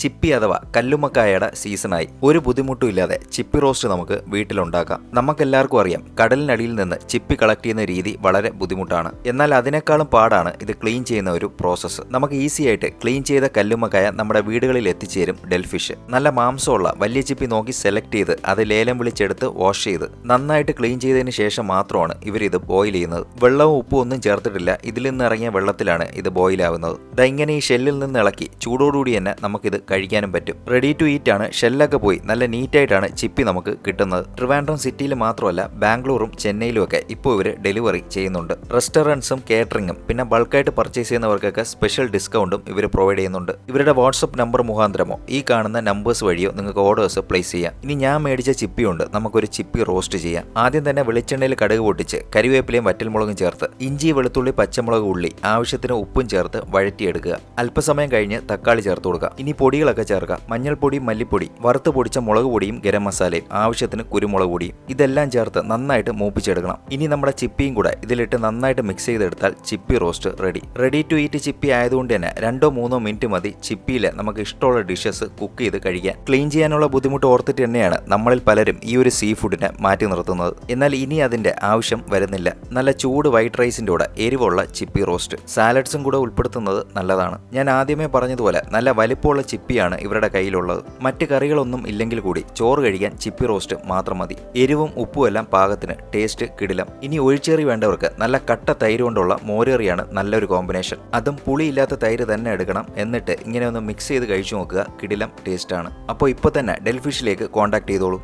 ചിപ്പി അഥവാ കല്ലുമക്കായയുടെ സീസണായി ഒരു ബുദ്ധിമുട്ടും ഇല്ലാതെ ചിപ്പി റോസ്റ്റ് നമുക്ക് വീട്ടിലുണ്ടാക്കാം. നമുക്കെല്ലാവർക്കും അറിയാം കടലിനടിയിൽ നിന്ന് ചിപ്പി കളക്ട് ചെയ്യുന്ന രീതി വളരെ ബുദ്ധിമുട്ടാണ്. എന്നാൽ അതിനേക്കാളും പാടാണ് ഇത് ക്ലീൻ ചെയ്യുന്ന ഒരു പ്രോസസ്സ്. നമുക്ക് ഈസി ആയിട്ട് ക്ലീൻ ചെയ്ത കല്ലുമക്കായ നമ്മുടെ വീടുകളിൽ എത്തിച്ചേരും ഡെൽഫിഷ്. നല്ല മാംസമുള്ള വലിയ ചിപ്പി നോക്കി സെലക്ട് ചെയ്ത് അത് ലേലം വിളിച്ചെടുത്ത് വാഷ് ചെയ്ത് നന്നായിട്ട് ക്ലീൻ ചെയ്തതിന് ശേഷം മാത്രമാണ് ഇവർ ഇത് ബോയിൽ ചെയ്യുന്നത്. വെള്ളവും ഉപ്പും ഒന്നും ചേർത്തിട്ടില്ല. ഇതിൽ നിന്ന് ഇറങ്ങിയ വെള്ളത്തിലാണ് ഇത് ബോയിൽ ആവുന്നത് ഇങ്ങനെ ഈ ഷെല്ലിൽ നിന്ന് ഇളക്കി ചൂടോടുകൂടി തന്നെ നമുക്കിത് കഴിക്കാനും പറ്റും. റെഡി ടു ഈറ്റ് ആണ് ഷെല്ലൊക്കെ പോയി നല്ല നീറ്റായിട്ടാണ് ചിപ്പി നമുക്ക് കിട്ടുന്നത്. ട്രിവാൻഡ്രം സിറ്റിയിൽ മാത്രമല്ല ബാംഗ്ലൂരും ചെന്നൈയിലും ഒക്കെ ഇപ്പോൾ ഇവർ ഡെലിവറി ചെയ്യുന്നുണ്ട്. റെസ്റ്റോറന്റ്സും കേറ്ററിംഗും പിന്നെ ബൾക്കായിട്ട് പർച്ചേസ് ചെയ്യുന്നവർക്കൊക്കെ സ്പെഷ്യൽ ഡിസ്കൗണ്ടും ഇവർ പ്രൊവൈഡ് ചെയ്യുന്നുണ്ട്. ഇവരുടെ വാട്സപ്പ് നമ്പർ മുഖാന്തരമോ ഈ കാണുന്ന നമ്പേഴ്സ് വഴിയോ നിങ്ങൾക്ക് ഓർഡേഴ്സ് പ്ലേസ് ചെയ്യാം. ഇനി ഞാൻ മേടിച്ച ചിപ്പി ഉണ്ട് നമുക്കൊരു ചിപ്പി റോസ്റ്റ് ചെയ്യാം. ആദ്യം തന്നെ വെളിച്ചെണ്ണയിൽ കടുക് പൊട്ടിച്ച് കരിവേപ്പിലയും വറ്റൽമുളകും ചേർത്ത് ഇഞ്ചി വെളുത്തുള്ളി പച്ചമുളക് ഉള്ളി ആവശ്യത്തിന് ഉപ്പും ചേർത്ത് വഴറ്റിയെടുക്കുക. അല്പസമയം കഴിഞ്ഞ് തക്കാളി ചേർത്ത് കൊടുക്കുക. ഇനി പൊടികളൊക്കെ ചേർക്കുക. മഞ്ഞൾപ്പൊടി മല്ലിപ്പൊടി വറുത്ത് പൊടിച്ച മുളക് പൊടിയും ഗരം മസാലയും ആവശ്യത്തിന് കുരുമുളക് പൊടിയും. ഇതെല്ലാം ചേർത്ത് നന്നായിട്ട് മൂപ്പിച്ചെടുക്കണം. ഇനി നമ്മുടെ ചിപ്പിയും കൂടെ ഇതിലിട്ട് നന്നായിട്ട് മിക്സ് ചെയ്തെടുത്താൽ ചിപ്പി roast ready ready to eat ചിപ്പി ആയതുകൊണ്ട് തന്നെ രണ്ടോ മൂന്നോ മിനിറ്റ് മതി ചിപ്പിയിൽ നമുക്ക് ഇഷ്ടമുള്ള ഡിഷസ് കുക്ക് ചെയ്ത് കഴിക്കാൻ. ക്ലീൻ ചെയ്യാനുള്ള ബുദ്ധിമുട്ട് ഓർത്തിട്ട് തന്നെയാണ് നമ്മളിൽ പലരും ഈ ഒരു സീ ഫുഡിനെ മാറ്റി നിർത്തുന്നത്. എന്നാൽ ഇനി അതിന്റെ ആവശ്യം വരുന്നില്ല. നല്ല ചൂട് വൈറ്റ് റൈസിന്റെ കൂടെ എരിവുള്ള ചിപ്പി റോസ്റ്റ് സാലഡ്സും കൂടെ ഉൾപ്പെടുത്തുന്നത് നല്ലതാണ്. ഞാൻ ആദ്യമേ പറഞ്ഞതുപോലെ നല്ല വലിപ്പമുള്ള ചിപ്പിയാണ് ഇവരുടെ കയ്യിലുള്ളത്. മറ്റ് കറികളൊന്നും ഇല്ലെങ്കിൽ കൂടി ചോറ് കഴിക്കാൻ ചിപ്പി റോസ്റ്റ് മാത്രം മതി. എരിവും ഉപ്പും എല്ലാം പാകത്തിന്. ടേസ്റ്റ് കിടിലം. ഇനി ഒഴിച്ചേറി വേണ്ടവർക്ക് നല്ല കട്ട തൈര് കൊണ്ടുള്ള മോരേറിയാണ് നല്ലൊരു കോമ്പിനേഷൻ. അതും പുളിയില്ലാത്ത തൈര് തന്നെ എടുക്കണം എന്നിട്ട് ഇങ്ങനെ ഒന്ന് മിക്സ് ചെയ്ത് കഴിച്ചു നോക്കുക. കിടിലം ടേസ്റ്റാണ് അപ്പോൾ ഇപ്പോൾ തന്നെ ഡെൽഫിഷിലേക്ക് കോൺടാക്ട് ചെയ്തോളൂ.